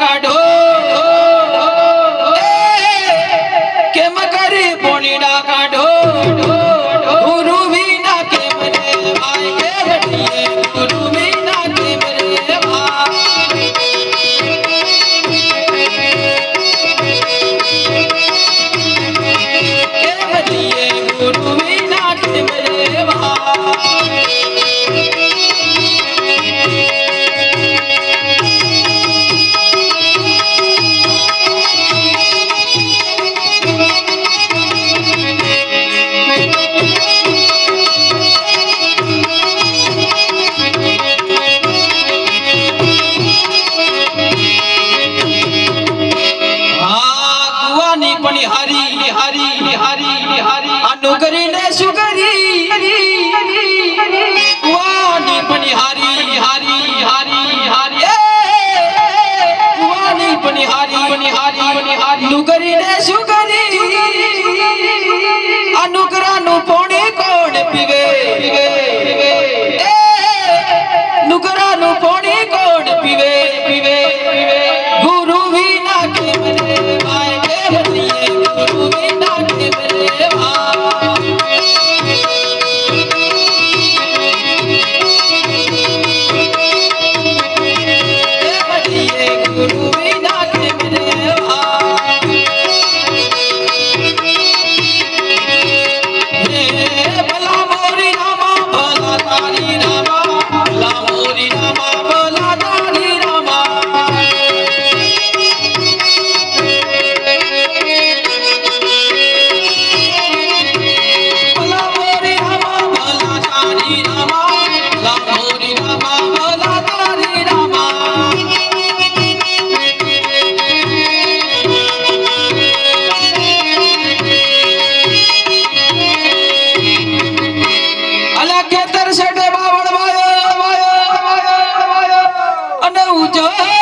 કાઢો. કેમ કરી પોણીડા કાઢો? জয়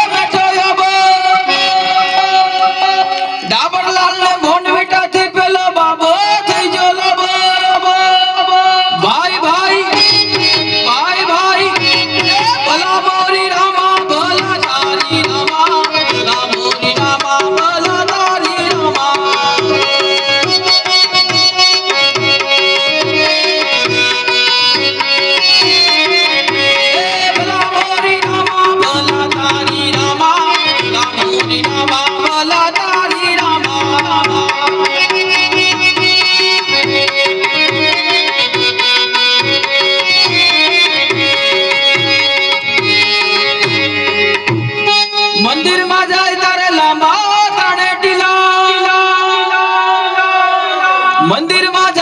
મંદિરમાં